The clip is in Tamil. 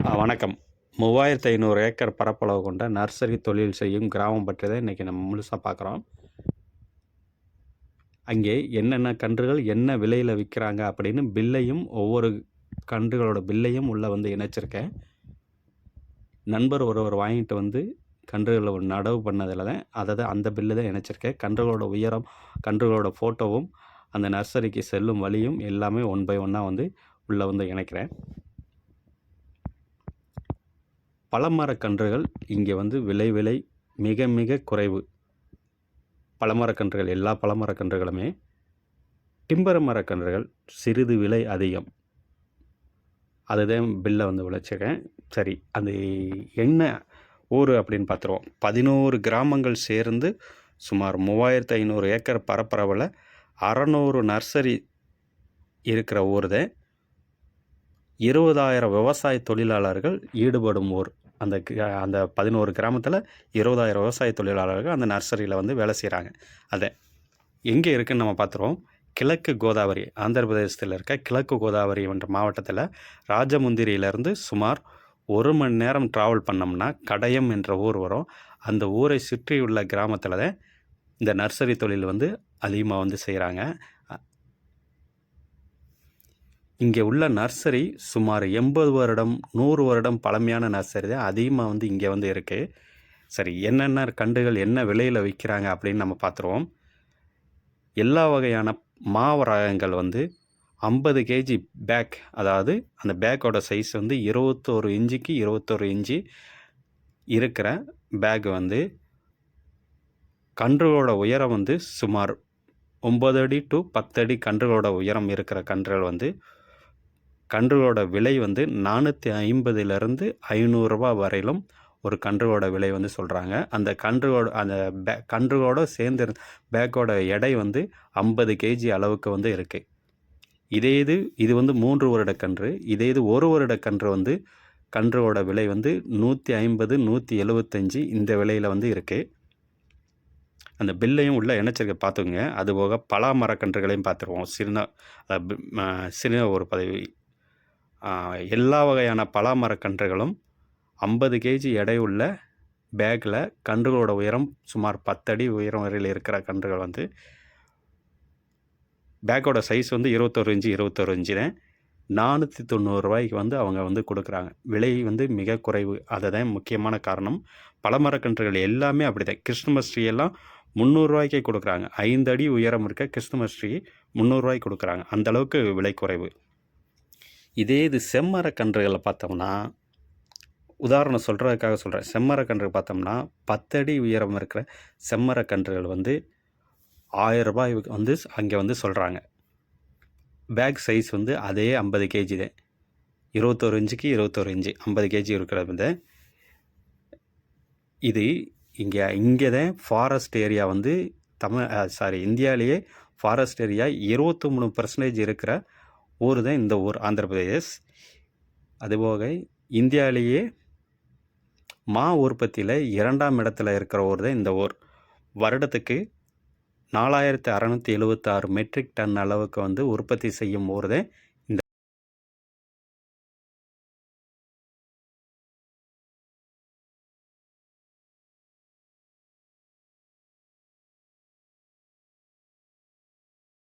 ஆ, வணக்கம். மூவாயிரத்து ஐநூறு ஏக்கர் பரப்பளவு கொண்ட நர்சரி தொழில் செய்யும் கிராமம் பற்றி தான் இன்றைக்கி நம்ம முழுசாக பார்க்குறோம். அங்கே என்னென்ன கன்றுகள் என்ன விலையில் விற்கிறாங்க அப்படின்னு பில்லையும் ஒவ்வொரு கன்றுகளோட பில்லையும் உள்ளே வந்து இணைச்சிருக்கேன். நண்பர் ஒருவர் வாங்கிட்டு வந்து கன்றுகளை ஒரு நடவு பண்ணதில் தான் அதை தான் அந்த பில்லு தான் இணைச்சிருக்கேன். கன்றுகளோட உயரம் கன்றுகளோட ஃபோட்டோவும் அந்த நர்சரிக்கு செல்லும் வழியும் எல்லாமே ஒன் பை ஒன்னாக வந்து உள்ளே வந்து இணைக்கிறேன். பழமரக்கன்றுகள் இங்கே வந்து விலை விலை மிக மிக குறைவு. பழமரக்கன்றுகள் எல்லா பழமரக்கன்றுகளுமே டிம்பர மரக்கன்றுகள் சிறிது விலை அதிகம். அதுதான் பில்லை வந்து விளைச்சிருக்கேன். சரி அது என்ன ஊர் அப்படின்னு பார்த்துருவோம். பதினோரு கிராமங்கள் சேர்ந்து சுமார் மூவாயிரத்து ஐநூறு ஏக்கர் பரப்பரவில் அறநூறு நர்சரி இருக்கிற ஊர் தான் இருபதாயிரம் விவசாய தொழிலாளர்கள் ஈடுபடும் ஊர். அந்த அந்த பதினோரு கிராமத்தில் இருபதாயிரம் விவசாய தொழிலாளர்கள் அந்த நர்சரியில் வந்து வேலை செய்கிறாங்க அதை எங்கே இருக்குன்னு நம்ம பார்த்துருவோம் கிழக்கு கோதாவரி ஆந்திர பிரதேசத்தில் இருக்க கிழக்கு கோதாவரி என்ற மாவட்டத்தில் ராஜமுந்திரியிலேருந்து சுமார் ஒரு மணி நேரம் ட்ராவல் பண்ணோம்னா கடையம் என்ற ஊர் வரும். அந்த ஊரை சுற்றியுள்ள கிராமத்தில் தான் இந்த நர்சரி தொழில் வந்து அதிகமாக வந்து செய்கிறாங்க இங்கே உள்ள நர்சரி சுமார் எண்பது வருடம் நூறு வருடம் பழமையான நர்சரி தான். அதிகமாக வந்து இங்கே வந்து இருக்குது சரி என்னென்ன கண்டுகள் என்ன விலையில் விற்கிறாங்க அப்படின்னு நம்ம பார்த்துருவோம். எல்லா வகையான மாவரகங்கள் வந்து ஐம்பது கேஜி பேக் அதாவது அந்த பேக்கோட சைஸ் வந்து இருபத்தோரு இன்ச்சுக்கு இருபத்தோரு இன்ச்சு இருக்கிற பேக் வந்து கன்றுகளோட உயரம் வந்து சுமார் ஒம்பது அடி டு பத்து அடி கன்றுகளோட உயரம் இருக்கிற கன்றுகள் வந்து கன்றுகளோட விலை வந்து நானூற்றி ஐம்பதுலேருந்து ஐநூறுரூவா வரையிலும் ஒரு கன்றுகளோட விலை வந்து சொல்கிறாங்க அந்த கன்றுகளோட அந்த பே கன்றுகளோட சேர்ந்து பேக்கோட எடை வந்து ஐம்பது கேஜி அளவுக்கு வந்து இருக்குது இதே இது இது வந்து மூன்று வருட கன்று. இதே இது ஒரு வருட கன்று வந்து கன்றுவோட விலை வந்து நூற்றி ஐம்பது நூற்றி எழுபத்தஞ்சி இந்த விலையில் வந்து இருக்குது அந்த பில்லையும் உள்ள இணைச்சிருக்க பார்த்துக்குங்க. அதுபோக பலா மரக்கன்றுகளையும் பார்த்துருவோம். சின்ன அஹ், சின்ன ஒரு பதவி எல்லா வகையான பலா மரக்கன்றுகளும் ஐம்பது கேஜி எடையுள்ள பேக்கில் கன்றுகளோட உயரம் சுமார் பத்தடி உயரம் வரையில் இருக்கிற கன்றுகள் வந்து பேக்கோட சைஸ் வந்து இருபத்தொரு இன்ச்சு இருபத்தொரு இன்ச்சுன்னு நானூற்றி தொண்ணூறுரூவாய்க்கு வந்து அவங்க வந்து கொடுக்குறாங்க. விலை வந்து மிக குறைவு. அதை தான் முக்கியமான காரணம். பழமரக்கன்றுகள் எல்லாமே அப்படி தான் கிறிஸ்துமஸ் ட்ரீ எல்லாம் முந்நூறுரூவாய்க்கே கொடுக்குறாங்க. ஐந்து அடி உயரம் இருக்க கிறிஸ்துமஸ் ட்ரீ முந்நூறுரூவாய்க்கு கொடுக்குறாங்க. அந்த அளவுக்கு விலை குறைவு. இதே இது செம்மரக்கன்றுகளை பார்த்தோம்னா உதாரணம் சொல்கிறதுக்காக சொல்கிறேன் செம்மரக்கன்று பார்த்தோம்னா பத்தடி உயரம் இருக்கிற செம்மரக்கன்றுகள் வந்து ஆயிரம் ரூபாய் வந்து அங்கே வந்து சொல்கிறாங்க பேக் சைஸ் வந்து அதே ஐம்பது கேஜி தான். இருபத்தோரு இன்ச்சுக்கு இருபத்தோரு இன்ச்சு ஐம்பது கேஜி இருக்கிறது வந்து இது இங்கே இங்கே தான் ஃபாரஸ்ட் ஏரியா வந்து தமிழ் சாரி இந்தியாவிலேயே ஃபாரஸ்ட் ஏரியா இருபத்தி மூணு பர்சன்டேஜ் இருக்கிற ஊர் தான் இந்த ஊர் ஆந்திர பிரதேஷ். அதுபோக இந்தியாவிலேயே மா உற்பத்தியில் இரண்டாம் இடத்துல இருக்கிற ஊர் தான் இந்த ஊர். வருடத்துக்கு நாலாயிரத்து அறநூற்றி எழுபத்தாறு மெட்ரிக் டன் அளவுக்கு வந்து உற்பத்தி செய்யும் ஊர் தான்